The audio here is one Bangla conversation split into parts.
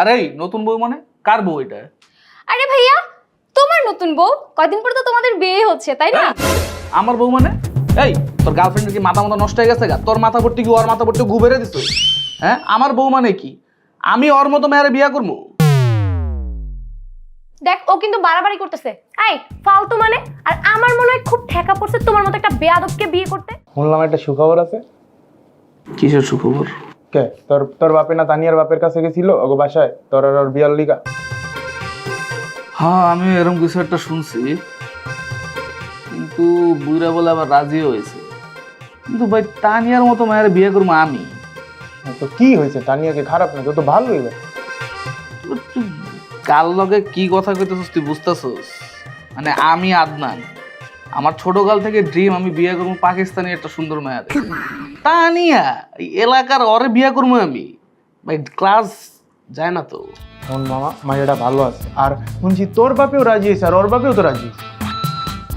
আরে এই নতুন বউ মানে কার বউ এটা? আরে ভাইয়া তোমার নতুন বউ? কয়দিন পর তো তোমাদের বিয়ে হচ্ছে তাই না? আমার বউ মানে? এই তোর গার্লফ্রেন্ডের কি মাথা মাথা নষ্ট হয়ে গেছে গা? তোর মাথা ভর্তি কি ওর মাথা গু বেড়ে দিছ? হ্যাঁ আমার বউ মানে কি? আমি ওর মতো মেয়ের বিয়া করব? দেখ ও কিন্তু বাড়াবাড়ি করতেছে। আই ফালতু মানে? আর আমার মনে হয় খুব ঠেকা পড়ছে তোমার মতো একটা বেয়াদবকে বিয়ে করতে। শুনলাম একটা সুখবর আছে। কিসের সুখবর? কে? তোর তোর বাপে না তানিয়ার বাপের কাছে গেছিল? ওগো বাসায়? তোর আর ওর বিয়ার লিগা? হ্যাঁ আমি এরকম কিছু একটা শুনছি। কিন্তু বুইরা বলে আবার রাজি হয়েছে। কিন্তু ভাই তানিয়ার মতো মায়ের বিয়ে করব আমি। হ্যাঁ, তো কি হয়েছে? তানিয়াকে খারাপ না তো তো ভালোই। তুই কাল লগে কি কথা কইতেছিস তুই বুঝতেছিস? মানে আমি আদনান। আমার ছোটকাল থেকে ড্রিম আমি বিয়ে করব পাকিস্তানি একটা সুন্দর মেয়ে তানিয়া এই এলাকার ওরে বিয়ে করব আমি। ভাই ক্লাস যায় না তো। শোন মামা মাইয়াটা ভালো আছে। আর শুনছি তোর বাপেও রাজি হয়েছে আর ওর বাপেও তো রাজি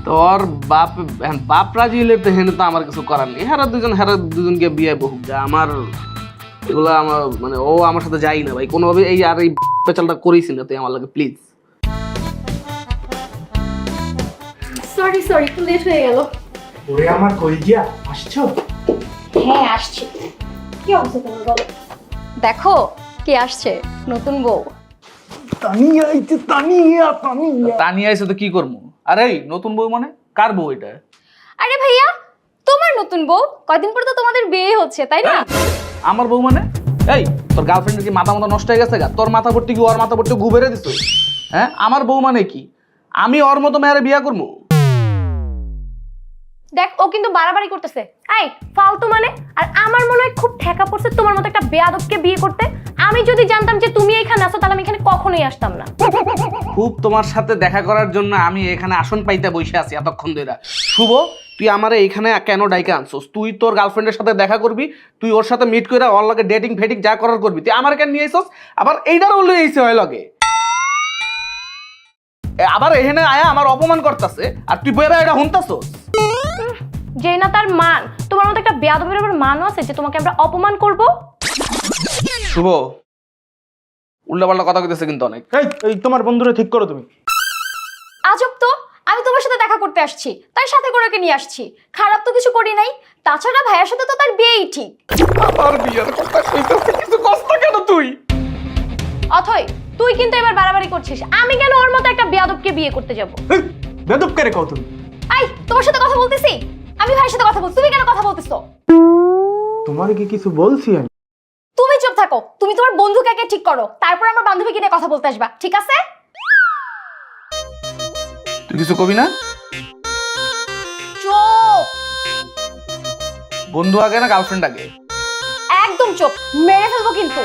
তোর বাপ হ্যাঁ, বাপ রাজি হইলে তো হেন তো আমার কিছু করার নেই। হেরা দুজন হেরা দুজনকে বিয়ে বহু যা আমার এগুলো আমার মানে ও আমার সাথে যাই না ভাই। কোনোভাবে এই আর এই পেচালটা করিস না তুই আমার লাগে প্লিজ সরি সরি একটু লেট হয়ে গেল। ওরে আমার কই গিয়া? আসছো? হ্যাঁ আসছি। কি অবস্থা তোমার বলো? দেখো কে আসছে? নতুন বউ। তানিয়া আইছে তানিয়া তানিয়া। তানিয়া এসে তো কি করব? আরে এই নতুন বউ মানে? কার বউ এটা? আরে ভাইয়া তোমার নতুন বউ? কয়দিন পর তো তোমাদের বিয়ে হচ্ছে তাই না? আমার বউ মানে? এই তোর গার্লফ্রেন্ডের কি মাথা মাথা নষ্ট হয়ে গেছে গা? তোর মাথা ভর্তি কি ওর মাথা ভর্তি গু বেড়ে দিছ? হ্যাঁ আমার বউ মানে কি? আমি ওর মতো মেয়ের বিয়া করব? দেখ, ও কিন্তু বাড়াবাড়ি করতেছে। আই ফালতু মানে? আর আমার মনে হয় খুব ঠেকা পড়ছে তোমার মতো একটা বেয়াদবকে বিয়ে করতে। আমি যদি জানতাম যে তুমি এখানে আসো তাহলে আমি এখানে কখনোই আসতাম না। খুব তোমার সাথে দেখা করার জন্য আমি এখানে আসন পাইতে বসে আছি এতক্ষণ ধরে শুভ, তুই আমারে এখানে কেন ডাইকে আনছোস? তুই তোর গার্লফ্রেন্ডের সাথে দেখা করবি, তুই ওর সাথে মিট করে ওর লগে ডেটিং ফেটিং যা করার করবি। তুই আমার কেন নিয়ে আইসস আবার এইটারও লই আইছে হয় লগে। আবার এখানে আয়া আমার অপমান করতেছে, আর তুই বেরা এটা হুনতাছস যে না তার মান। তোমার মতো একটা বেয়াদবের আবার মানও আছে যে তোমাকে আমরা অপমান করব? শুভ। উল্টাপাল্টা কথা কইতেছে কিন্তু অনেক। এই এই তোমার বন্ধুরা ঠিক করো তুমি। আজব তো আমি তোমার সাথে দেখা করতে আসছি তাই সাথে করে ওকে নিয়ে আসছি। খারাপ তো কিছু করি নাই তাছাড়া ভাইয়ের সাথে তো তার বিয়েই ঠিক। আর বিয়ার কথা কইতেছে কিছু কষ্ট কেন তুই? অথই তুই কিন্তু এবার বাড়াবাড়ি করছিস। আমি কেন ওর মতো একটা বেয়াদবকে বিয়ে করতে যাব? বেদব করে কও তুমি। আই তোমার সাথে কথা বলতেছি। আমি ভাইয়ের সাথে কথা বলছি তুমি কেন কথা বলতেছো? তোমার কি কিছু বলছি আমি? তুমি চুপ থাকো তুমি তোমার বন্ধুকে আগে ঠিক করো তারপর আমার বান্ধবীকে নিয়ে কথা বলতে আসবা ঠিক আছে? তুই কিছু কবি না? চুপ! বন্ধু আগে না গার্লফ্রেন্ড আগে? একদম চুপ মেরে ফেলব কিন্তু।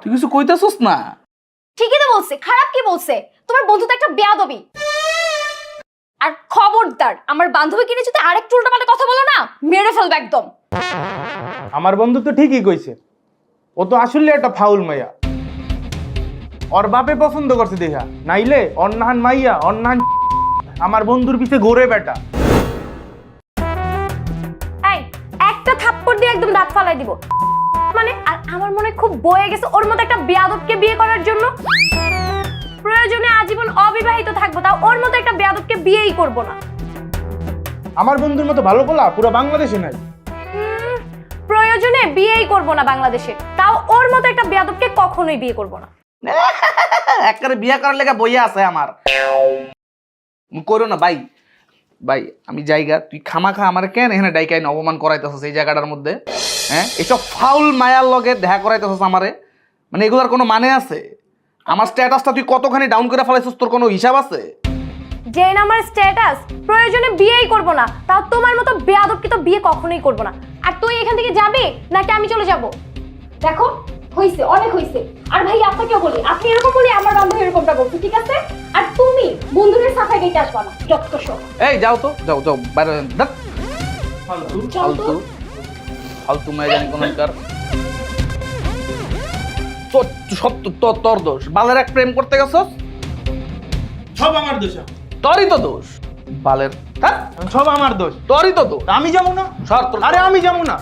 তুই কিছু কইতেছস না? ঠিকই তো বলছে খারাপ কি বলছে? তোমার বন্ধু তো একটা বেয়াদবি। আর খবরদার আমার বান্ধবীকে নিয়ে যদি আরেকটু উল্টাপাল্টা কথা বলো না মেরে ফেলব একদম। আমার বন্ধু তো ঠিকই কইছে ও তো আসলে একটা ফাউল মাইয়া। ওর বাপে পছন্দ করছে দেখা নাইলে অন্নাহান মাইয়া অন্নাহান আমার বন্ধুর পিছে ঘোরে বেটা। এই একটা থাপ্পড় দিয়ে একদম দাঁত ফালাই দিব। মানে আর আমার মনে খুব বয়ে গেছে ওর মতো একটা বেয়াদবকে বিয়ে করার জন্য। প্রয়োজনে আজীবন অবিবাহিত থাকব তাও ওর মতো একটা বেয়াদবকে বিয়েই করব না। আমার বন্ধুর মতো ভালো বলা পুরো বাংলাদেশে নাই। প্রয়োজনে বিয়েই করব না বাংলাদেশে তাও ওর মতো একটা বেয়াদবকে কখনোই বিয়ে করব না। একবারে বিয়ে করার লেগে বইয়া আছে আমার। করো না ভাই ভাই আমি জায়গা তুই খামাখা আমার কেন এখানে ডাইকাইন অপমান করাইতেছস এই জায়গাটার মধ্যে? হ্যাঁ? এসব ফাউল মায়ার লগে দেখা করাইতেছস আমারে। মানে এগুলার কোনো মানে আছে? আমার স্ট্যাটাসটা তুই কতখানি ডাউন করে ফেলাইছিস তোর কোনো হিসাব আছে? যে আমার স্ট্যাটাস প্রয়োজনে বিয়েই করব না তাও তোমার মতো বেয়াদবকে তো বিয়ে কখনোই করব না। আর তুই এখান থেকে যাবি নাকি আমি চলে যাব? দেখো হইছে অনেক হইছে। আর ভাই আপনাকেও বলি আপনি এরকম বলি আমার বান্ধবী এরকমটা বলছে ঠিক আছে? আর তুমি বন্ধুদের সাথে গেটে আসবা না যত এই যাও তো যাও যাও বাইরে দেখ চল তো। ফালতু। ফালতু মেয়ে জানি কোন তোর সব তো- তোর তোর দোষ। বালের এক প্রেম করতে গেছস? সব আমার দোষ তোরই তো দোষ। বালের হ্যাঁ? সব আমার দোষ। তোরই তো দোষ। আমি যাব না। সর আরে আমি যাব না।